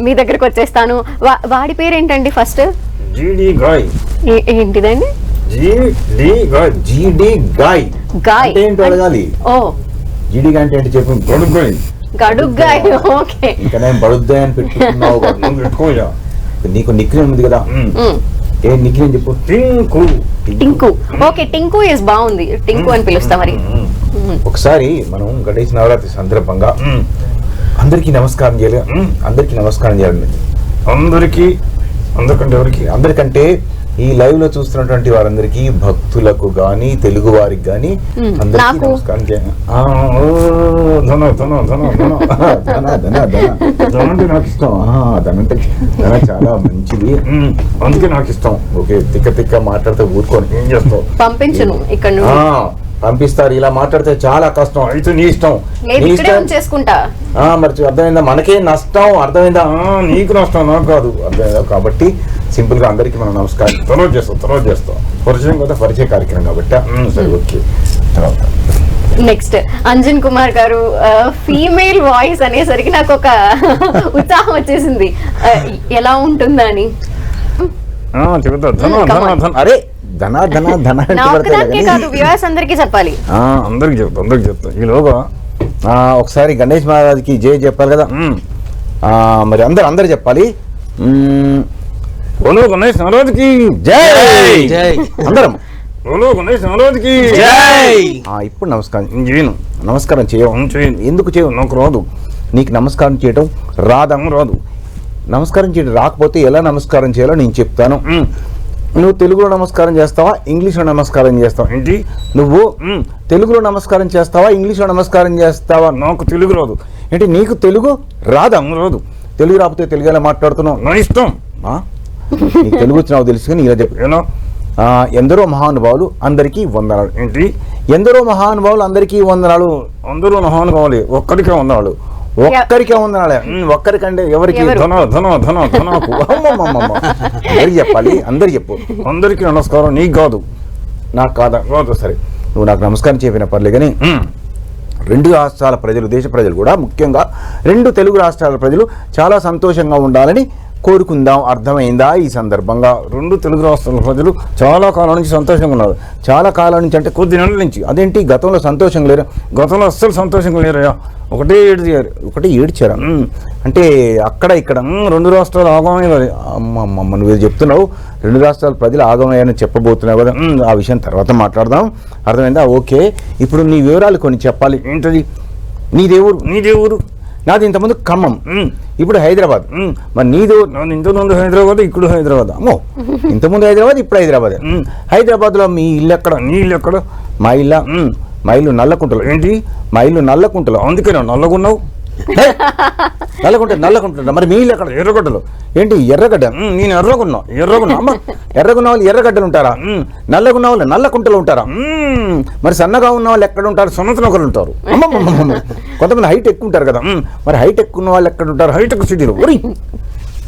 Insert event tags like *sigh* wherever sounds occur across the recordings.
మీ దగ్గరకు వచ్చేస్తాను. వాడి పేరు ఏంటండి ఫస్ట్? జీడి గాయ్. ఏంటిదండి? జీడి గాయ్. జీడి గాయ్. గాయ్. ఏంటో అడగాలి. ఓ. జీడి గాయ్ అంటే ఏంటి చెప్పు. గొడుగాయ్ గడుగ్గాయ్. ఓకే. ఇంకా నేను బడుద్దాయి అని పెట్టుకున్నావు. *laughs* పెట్టుకోయా నీకు నిక్నేమ్ ఉంది కదా. ఏ నిక్నేమ్ చెప్పు. టింకు. టింకు. ఓకే టింకు ఇస్ బాగుంది. టింకు అని పిలుస్తా మరి. ఒకసారి మనం గణేష్ నవరాత్రి సందర్భంగా అందరికీ నమస్కారం చేయాలి. అందరికీ నమస్కారం చేయాలి అందరికీ అందరికంటే ఎవరికి? అందరికంటే ఈ లైవ్లో చూస్తున్నటువంటి వారందరికీ భక్తులకు గాని తెలుగు వారికి గాని అందరికీ నాకు. నమస్కారం చేయాలి ఆ, ఓ, ధన ధన ధన ధన. *laughs* ధన ధన ధన. ధన అంటే నాకు ఇష్టం. ఆ, ధన అంటే ధన చాలా మంచిది. అందుకే నాకు ఇష్టం. ఓకే తిక్క తిక్క మాట్లాడితే ఊరుకోని. ఏం చేస్తావు? పంపించును ఇక్కడ పంపిస్తారు. ఇలా మాట్లాడితే చాలా కష్టం. అయితే నీ ఇష్టం. నీ ఆ, మరి అర్థమైందా? మనకే నష్టం. అర్థమైందా? ఆ, నీకు నష్టం నాకు కాదు. అర్థమైందా? కాబట్టి సింపుల్గా అందరికి మనం నమస్కారం. తర్వాత చేస్తాం తర్వాత చేస్తాం. పరిచయం కదా పరిచయ కార్యక్రమం కాబట్టి. సరే ఓకే. తర్వాత. నెక్స్ట్ అంజన్ కుమార్ గారు ఫీమేల్ వాయిస్ అనేసరికి నాకు ఒక *laughs* ఉత్సాహం వచ్చేసింది. ఎలా ఉంటుందని? ఆ, చెబుతా. అరే ధన ధన ధన కాదు వ్యూవర్స్ అందరికీ చెప్పాలి. ఆ, అందరికి చెప్తా అందరికి చెప్తా. ఈలోగా ఒకసారి గణేష్ మహారాజ్కి జై చెప్పాలి కదా? మరి అందరు అందరు చెప్పాలి? బోలో గణేష్ మహారాజ్కి జై! జై. అందరం. బోలో గణేష్ మహారాజ్కి జై. ఆ, ఇప్పుడు నమస్కారం చేయను. నమస్కారం చేయవు. చేయను. ఎందుకు చేయవు? నాకు రాదు. నీకు నమస్కారం చేయటం రాదమ్మ రాదు. నమస్కారం చేయడం రాకపోతే ఎలా నమస్కారం చేయాలో నేను చెప్తాను. నువ్వు తెలుగులో నమస్కారం చేస్తావా? ఇంగ్లీష్లో నమస్కారం చేస్తావా? ఏంటి? నువ్వు తెలుగులో నమస్కారం చేస్తావా? ఇంగ్లీష్లో నమస్కారం చేస్తావా? నాకు తెలుగు రాదు. ఏంటి నీకు తెలుగు రాదా? రాదు. తెలుగు రాకపోతే తెలుగు మాట్లాడుతున్నావు? నా ఇష్టం. నీకు తెలుగు వచ్చినావు తెలుసు కానీ ఇలా చెప్పాను ఎందరో మహానుభావులు అందరికీ వందనాలు. ఏంటి? ఎందరో మహానుభావులు అందరికీ వందనాలు. అందరూ మహానుభావులు. ఒక్కరికే వందనాలు. ఒక్కరికే ఉమ్, ఒక్కరికంటే ఎవరికి? ఎవరు? ధన ధన ధన ధనకు. అందరికి చెప్పాలి అందరికి చెప్పు. అందరికీ నమస్కారం నీకు కాదు. నాకు కాదా? కాదు సరే. నువ్వు నాకు నమస్కారం చెప్పిన పర్లే కానీ రెండు రాష్ట్రాల ప్రజలు దేశ ప్రజలు కూడా ముఖ్యంగా రెండు తెలుగు రాష్ట్రాల ప్రజలు చాలా సంతోషంగా ఉండాలని కోరుకుందాం. అర్థమైందా? ఈ సందర్భంగా రెండు తెలుగు రాష్ట్రాల ప్రజలు చాలా కాలం నుంచి సంతోషంగా ఉన్నారు. చాలా కాలం నుంచి అంటే కొద్ది నెలల నుంచి. అదేంటి? గతంలో సంతోషంగా లేరు? గతంలో అస్సలు సంతోషంగా లేరయ్యా ఒకటే ఏడ్చారు. ఒకటే ఏడ్చారా? అంటే అక్కడ ఇక్కడ రెండు రాష్ట్రాలు ఆగమయ్యారు అమ్మమ్మ నువ్వు చెప్తున్నావు. రెండు రాష్ట్రాల ప్రజలు ఆగమయ్యారని చెప్పబోతున్నావు కదా. ఆ విషయం తర్వాత మాట్లాడదాం. అర్థమైందా? ఓకే. ఇప్పుడు నీ వివరాలు కొన్ని చెప్పాలి. ఏంటది? నీ దేవుడు నీ దేవుడు నాది ఇంతకుముందు ఖమ్మం. ఇప్పుడు హైదరాబాద్. మరి నాది ఇంతకుముందు హైదరాబాద్ ఇప్పుడు హైదరాబాద్. అమ్మో ఇంతకుముందు హైదరాబాద్ ఇప్పుడు హైదరాబాద్. హైదరాబాద్లో మీ ఇల్లు ఎక్కడ? నీ ఇల్లు ఎక్కడ? మా ఇల్లు? మా ఇల్లు నల్లకుంటలో. ఏంటి? మా ఇల్లు నల్లకుంటలో. అందుకే నువ్వు నల్లగున్నావు? హే! నల్లగుంట మరి మీ అక్కడ ఎర్రగడ్డలు. ఏంటి ఎర్రగడ్డ? నేను ఎర్రగున్నా ఎర్రగున్నా అమ్మ ఎర్రగున్న వాళ్ళు ఎర్రగడ్డలు ఉంటారా? నల్లగున్న వాళ్ళు నల్లకుంటలు ఉంటారా? మరి సన్నగా ఉన్న వాళ్ళు ఎక్కడ ఉంటారు? సున్నతనొకరు ఉంటారు. కొంతమంది హైట్ ఎక్కువ ఉంటారు కదా. మరి హైట్ ఎక్కువ ఉన్న వాళ్ళు ఎక్కడ ఉంటారు? హైటెక్ సిటీలో. ఒరి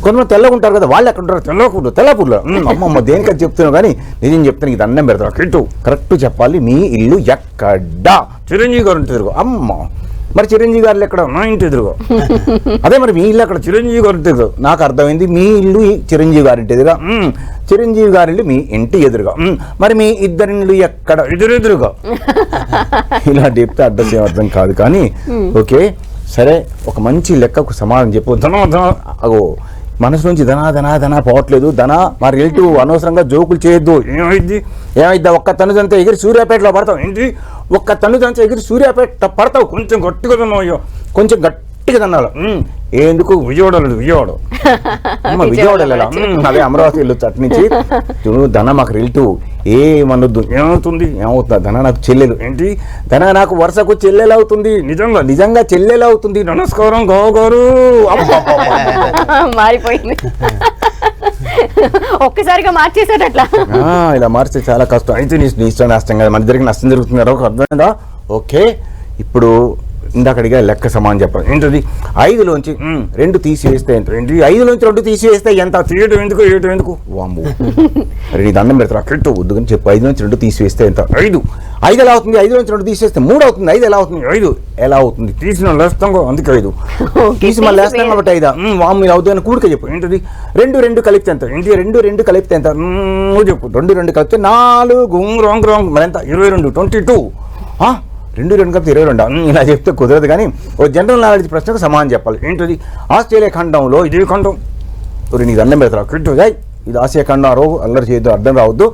కొంతమంది తెల్లగా ఉంటారు కదా. వాళ్ళు ఎక్కడ ఉంటారు? తెల్లపూర్లో. తెల్లపూర్లో అమ్మమ్మ దేనికని చెప్తున్నావు కానీ నేను చెప్తాను ఇది దండం పెడతాను. కరెక్ట్ కరెక్ట్ చెప్పాలి మీ ఇల్లు ఎక్కడ? చిరంజీవి గారు ఉంటుంది అమ్మ మరి చిరంజీవి గారు ఎక్కడ నా ఇంటి ఎదురుగా. *laughs* అదే మరి మీ ఇల్లు అక్కడ చిరంజీవి గారి ఇంటి ఎదురుగా. నాకు అర్థమైంది మీ ఇల్లు చిరంజీవి గారి ఇంటి ఎదురుగా. చిరంజీవి గారి ఇల్లు మీ ఇంటి ఎదురుగా. మరి మీ ఇద్దరి ఇల్లు ఎక్కడ? ఎదురెదురుగా *laughs* ఇలా చెప్తే ఏం అర్థం కాదు. కానీ ఓకే సరే ఒక మంచి లెక్కకు సమాధానం చెప్పు. ధన ధన అగో. మనసు నుంచి ధనా ధనా ధనా పోవట్లేదు. ధనా మా రిలేటివ్ అనవసరంగా జోకులు చేయొద్దు. ఏమైంది? ఏమైద్దా ఒక్క తనుదంతా ఎగిరి సూర్యాపేటలో పడతావు. ఏంటి? ఒక్క తను తనుదంతా ఎగిరి సూర్యాపేట పడతావు. కొంచెం గట్టిగా తిన్నావు కొంచెం గట్టి గట్టిగా తిన్నాను ఉమ్, ఎందుకు విజయవాడ లేదు విజయవాడ. *laughs* అమ్మ విజయవాడ వెళ్ళాలా? అదే అమరావతి వెళ్ళొచ్చు అటు నుంచి. చూడు ధన మాకు రిలేటివ్ ఏమనొద్దు. ఏమవుతుంది? ఏమవుతుందా? ధన నాకు చెల్లెలు ఏంటి? ధన నాకు వరుసకు చెల్లెలు అవుతుంది. నిజంగా? నిజంగా చెల్లెలు అవుతుంది. నమస్కారం గో గారు. *laughs* మారిపోయింది. *laughs* ఒక్కసారిగా మార్చేసాడు అట్లా. ఆ, ఇలా మారిస్తే చాలా కష్టం. అయితే నీ ఇష్టం నష్టం కదా. మన దగ్గరికి నష్టం జరుగుతుంది కదా ఒక అర్థమైందా? ఓకే. ఇప్పుడు ఇందాక అడిగా లెక్క సమానం చెప్పాలి. ఏంటది? ఐదులోంచి రెండు తీసివేస్తే ఎంత? ఏంటి ఐదులోంచి రెండు తీసివేస్తే ఎంత? తీయటం ఎందుకు? ఏయటం ఎందుకు? వాంబు *laughs* అరే నీ దండం పెడతారా? కెట్టు వద్దు కానీ చెప్పు. ఐదు నుంచి రెండు తీసివేస్తే ఎంత? ఐదు. ఐదు ఎలా అవుతుంది? ఐదు నుంచి రెండు తీసేస్తే మూడు అవుతుంది. ఐదు ఎలా అవుతుంది? ఐదు. ఎలా అవుతుంది? తీసిన లేస్తాం అందుకే ఐదు. తీసి మళ్ళీ వేరే- కాబట్టి ఐదా? వాము ఇలా అవుతుంది అని కూడిక చెప్పు. ఏంటిది? రెండు రెండు కలిపితే ఎంత? ఏంటి? రెండు రెండు కలిపితే ఎంత? చెప్పు. రెండు రెండు కలిపితే నాలుగు. Wrong wrong. మరి ఎంత ఇరవై రెండు. Twenty two. రెండు రెండు కలిపితే ఇరవై రెండు. ఇలా చెప్తే కుదరదు కానీ ఓ జనరల్ నాలెడ్జ్ ప్రశ్నకు సమానం చెప్పాలి. ఏంటిది? ఆస్ట్రేలియా ఖండంలో ఇది ఖండం? ఒరి నీకు దండం పెడతారా? కిట్టు జాయ్ ఇది ఆసియా ఖండం రో అల్లరి చేయొద్దు అర్థం రావద్దు.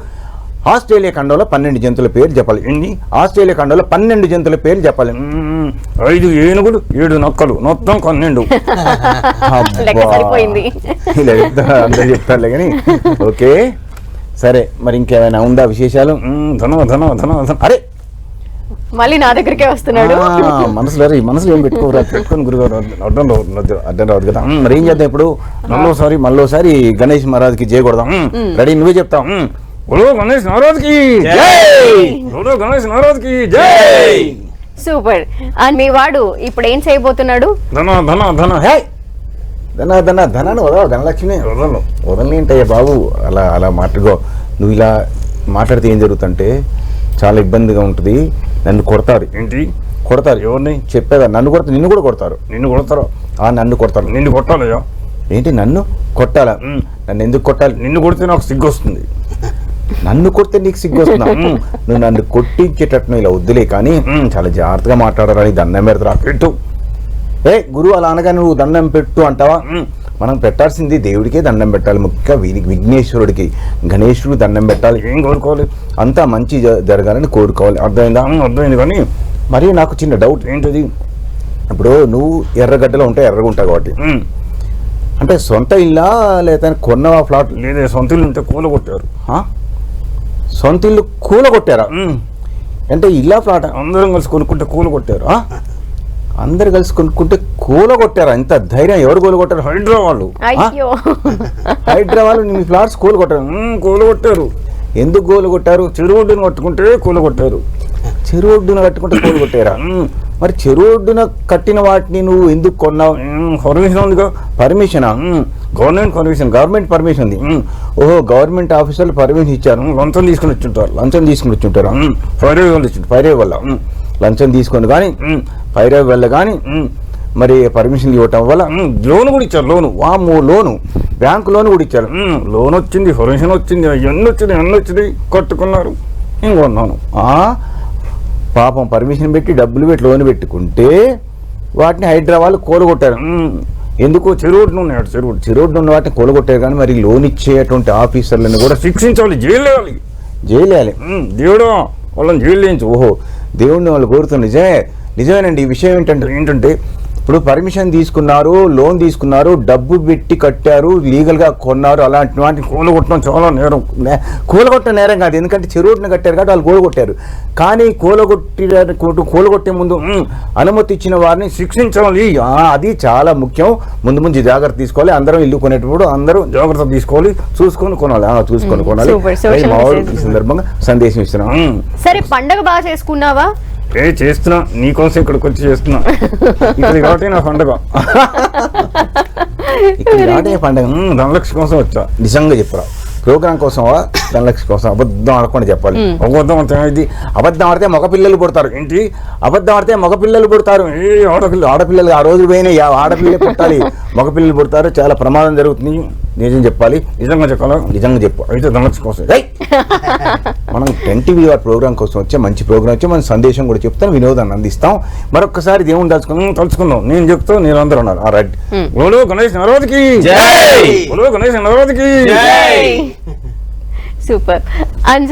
ఆస్ట్రేలియా ఖండంలో పన్నెండు జంతువుల పేరు చెప్పాలి. ఎన్ని ఆస్ట్రేలియా ఖండంలో పన్నెండు జంతువుల పేరు చెప్పాలి. ఐదు ఏనుగులు ఏడు నక్కలు మొత్తం పన్నెండు. *laughs* ఇలా అందరు చెప్తారులే కానీ. ఓకే సరే మరి ఇంకేమైనా ఉందా విశేషాలు? ధనం ధనం ధనం ధనం అరే మళ్ళీ నా దగ్గరికే వస్తున్నాడు. మనసులో రే, మనసులో ఏం పెట్టుకోరా పెట్టుకొని గురుగారు అర్థం రావద్దు అర్థం రావద్దు కదా. మరి ఏం చేద్దాం ఇప్పుడు? మళ్ళోసారి మళ్ళోసారి గణేష్ మహారాజ్కి జయ కొడదాం. మ్మ్, రెడీ నువ్వే చెప్తావు. మ్మ్. బోలో గణేష్ మహారాజ్కి జై! బోలో గణేష్ మహారాజ్కి జై! సూపర్. అండ్ మీ వాడు ఇప్పుడు ఏం చేయబోతున్నాడు? ధన ధన ధన హే! ధన ధన ధనాన్ని వదవ ధనలక్ష్మి? వదలను. వదలనేంటయ్యా బాబు అలా అలా మాట్లాడుకో. నువ్వు ఇలా మాట్లాడితే ఏం జరుగుతుంటే చాలా ఇబ్బందిగా ఉంటుంది. నన్ను కొడతారు. ఏంటి? కొడతారు. ఎవరిని? చెప్పేదా? నన్ను కొడతారు. నిన్ను కూడా కొడతారు. నిన్ను కొడతారు. ఆ నన్ను కొడతారు. నిన్ను కొట్టాలయ్యా? ఏంటి? నన్ను కొట్టాలా? నన్ను ఎందుకు కొట్టాలి? నిన్ను కొడితే నాకు సిగ్గు వస్తుంది నన్ను కొడితే నీకు సిగ్గు వస్తుందా నువ్వు నన్ను కొట్టించేటట్టు ఇలా వద్దులే కానీ చాలా జాగ్రత్తగా మాట్లాడాలని దండం పెడతారా? పెట్టు. ఏ గురువు అలా అనగా నువ్వు దండం పెట్టు అంటావా? మనం పెట్టాల్సింది దేవుడికే దండం పెట్టాలి ముఖ్యంగా విఘ్నేశ్వరుడికి. గణేశుడు దండం పెట్టాలి ఏం కోరుకోవాలి? అంతా మంచి జరగాలని కోరుకోవాలి. అర్థమైందా? అర్థమైంది కానీ మరి నాకు చిన్న డౌట్ ఏంటది? ఇప్పుడు నువ్వు ఎర్రగడ్డలో ఉంటావు ఎర్రగా ఉంటావు కాబట్టి అంటే సొంత ఇల్లా లేదా కొన్నవా ఫ్లాట్? లేదా సొంత ఇల్లు ఉంటే కూలగొట్టారు సొంత ఇల్లు కూలగొట్టారా అంటే ఇల్లా ఫ్లాట్? అందరం కలిసి కొనుక్కుంటే కూలగొట్టారు? అందరు కలిసి కొనుక్కుంటే కూలగొట్టారా ఇంత ధైర్యం. ఎవరు కూలగొట్టారు? హైడ్రా వాళ్ళు. హైడ్రా వాళ్ళు మీ ఫ్లాట్స్ కూలగొట్టారు. కూలగొట్టారు. ఎందుకు కూలగొట్టారు? చెరువు ఒడ్డున కట్టుకుంటే కూలగొట్టారు. చెరువు ఒడ్డున కట్టుకుంటే కూలగొట్టారా? మ్మ్, మరి చెరువు ఒడ్డున కట్టిన వాటిని నువ్వు ఎందుకు కొన్నావు? పర్మిషన్ ఉందిగా. పర్మిషనా గవర్నమెంట్ పర్మిషన్ గవర్నమెంట్ పర్మిషన్ ఉంది. ఓహో గవర్నమెంట్ ఆఫీసర్లు పర్మిషన్ ఇచ్చారు. లంచం తీసుకుని వచ్చుంటారు లంచం తీసుకుని వచ్చుంటారు ఫైర్ వల్ల ఫైర్ వల్ల లంచం తీసుకొని కానీ ఫైర్ వల్ల కానీ మరి పర్మిషన్ ఇవ్వటం వల్ల లోన్ కూడా ఇచ్చారు లోను. వాము లోను. బ్యాంకు లోన్ కూడా ఇచ్చారు. లోన్ వచ్చింది పర్మిషన్ వచ్చింది ఎన్ని వచ్చింది ఎన్ని వచ్చింది కట్టుకున్నారు. ఇంకొన్నాను పాపం పర్మిషన్ పెట్టి డబ్బులు పెట్టి లోన్ పెట్టుకుంటే వాటిని హైదరాబాద్ కూలగొట్టారు. ఎందుకు చెరువుడు ఉన్నాడు చెరువుడు చెరువుడు ఉన్న వాటిని కూలగొట్టారు కానీ మరి లోన్ ఇచ్చేటువంటి ఆఫీసర్లను కూడా శిక్షించాలి జైలు వేయాలి జైలు వేయాలి. దేవుడు వాళ్ళని జైలు వేయించు ఓహో దేవుడిని వాళ్ళు కోరుతున్న నిజమే నిజమేనండి ఈ విషయం ఏంటంటే ఏంటంటే ఇప్పుడు పర్మిషన్ తీసుకున్నారు లోన్ తీసుకున్నారు డబ్బు పెట్టి కట్టారు లీగల్గా కొన్నారు అలాంటి వాటిని కూలగొట్టడం చాలా నేరం. కూలగొట్టడం నేరం కాదు ఎందుకంటే చెరువుని కట్టారు కాబట్టి వాళ్ళు కూలగొట్టారు. కానీ కూలగొట్టి కూలగొట్టే ముందు "ఉమ్, అనుమతి ఇచ్చిన వారిని శిక్షించాలి. అది చాలా ముఖ్యం. ముందు ముందు జాగ్రత్త తీసుకోవాలి. అందరం ఇల్లు కొనేటప్పుడు అందరూ జాగ్రత్త తీసుకోవాలి. చూసుకొని కొనాలి. చూసుకొని కొనాలి. ఈ సందర్భంగా సందేశం ఇస్తున్నాం. "ఉమ్, సరే పండగ బాగా చేసుకున్నావా? ఏ చేస్తున్నా. నీకోసం ఇక్కడికి వచ్చి చేస్తున్నా. ఇక్కడ కాబట్టి నా పండగ. ఇక్కడ కాబట్టి పండగ? ధనలక్ష్మి కోసం వచ్చా. నిజంగా చెప్పరా. ప్రోగ్రామ్ కోసమా ధనలక్ష్మి కోసం. అబద్ధం ఆడకుండా చెప్పాలి. అబద్ధం అంటే ఇది అబద్ధం ఆడితే మగ పిల్లలు పుడతారు. ఏంటి? అబద్ధం ఆడితే మగ పిల్లలు పుడతారు. ఏ ఆడపిల్ల ఆడపిల్లలు ఆ రోజు పోయినా ఆడపిల్లలే పుట్టాలి. మగ పిల్లలు పుడతారు. చాలా ప్రమాదం జరుగుతుంది. నిజం చెప్పాలి. నిజంగా చెప్పాలా? నిజంగా చెప్పు. అయితే ధనలక్ష్మి కోసం. ఏయ్! *laughs* మనం టెన్ టీవీ వారి ప్రోగ్రామ్ కోసం వచ్చే మంచి ప్రోగ్రామ్ వచ్చి మన సందేశం కూడా చెప్తాం వినోదాన్ని అందిస్తాం. మరొకసారి దేవుని తలుచుకుందాం తలుచుకుందాం. నేను చెప్తాను నేను అందరూ ఉన్నారు. ఆ రైట్ బోలో గణేష్ నరవతికి. జై! బోలో గణేష్ నరవతికి. జై! *laughs* సూపర్. అండ్